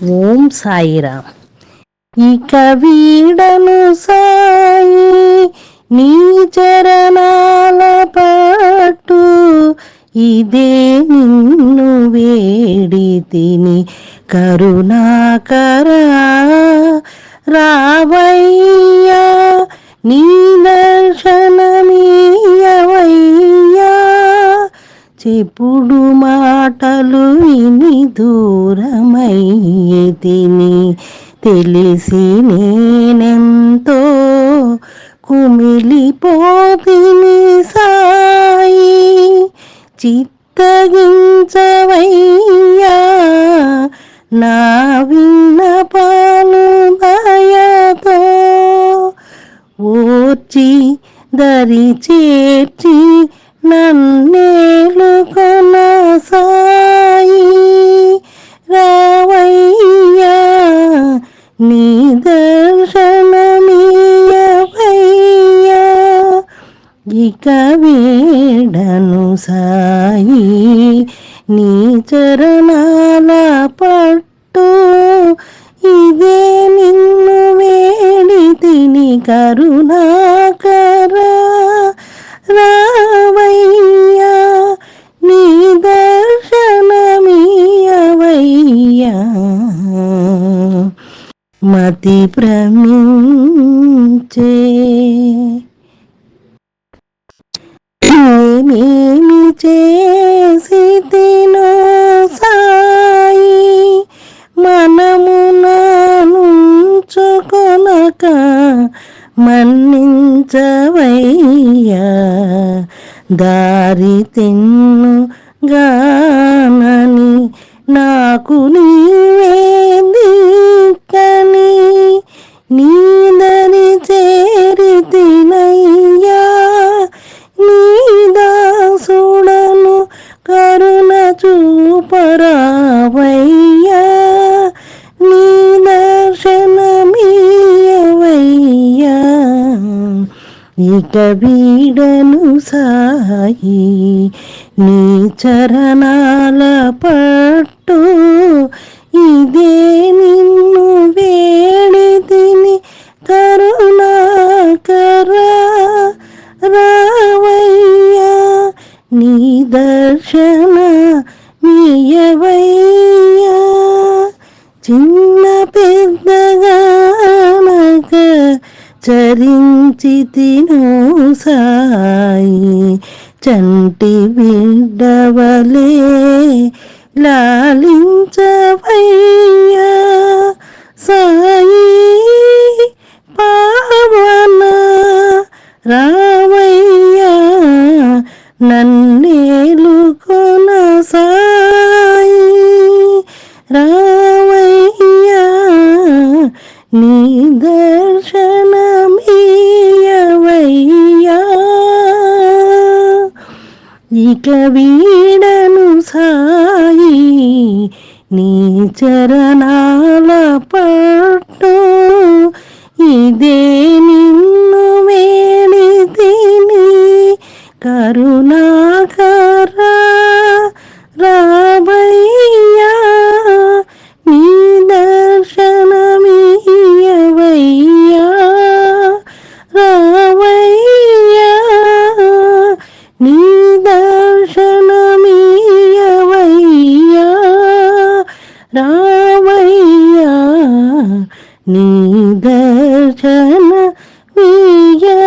ఓం సాయిరామ్. ఇక వీడను సాయి నీ చరణాల పాటు ఇదే నిన్ను వేడి తిని కరుణాకరా రావయ్యా నీ దర్శనమే చెప్పుడు మాటలు ఇని దూరమయ్యే తిని తెలిసి నేనెంతో కుమిలిపోతిని సాయి. చిత్తగించవయ్యా నా విన్నపాలు దయతో ఓర్చి దరి చేర్చి నీ దర్శనమీయవయ్యా ఇక వేడను సాయి నీ చరణాల పట్టు ఇదే నిన్ను వేడి తిని కరుణాకరా మతి భ్రమించే ఏమేమి చేసి తినో సాయి మనమున నానుంచుకొనక మన్నించవయ్యా. దారి తిన్ను గానని నాకు నీ చూపరావయ్యా నీ దర్శనమీయవయ్యా ఇక వీడను సాయి నీ చరణాల పట్టు ఇదే నిన్ను వేడి తిని కరుణాకరా రావయ్యా నీ దర్శనా చిన్న పెద్దగానక చరించి తిను సాయి. చంటి బిడ్డవలే లాలించవయ్యా సాయి. పావన రావయ్యా నన్ను నీ దర్శనమీయవయ్యా. ఇక వీడను సాయి నీ చరణాల పట్టు. ఇదే నిన్ను వేడి తిని కరుణాకర నీ దర్శనమీయవయ్యా రావయ్యా నీ దర్శన మీయవయ్యా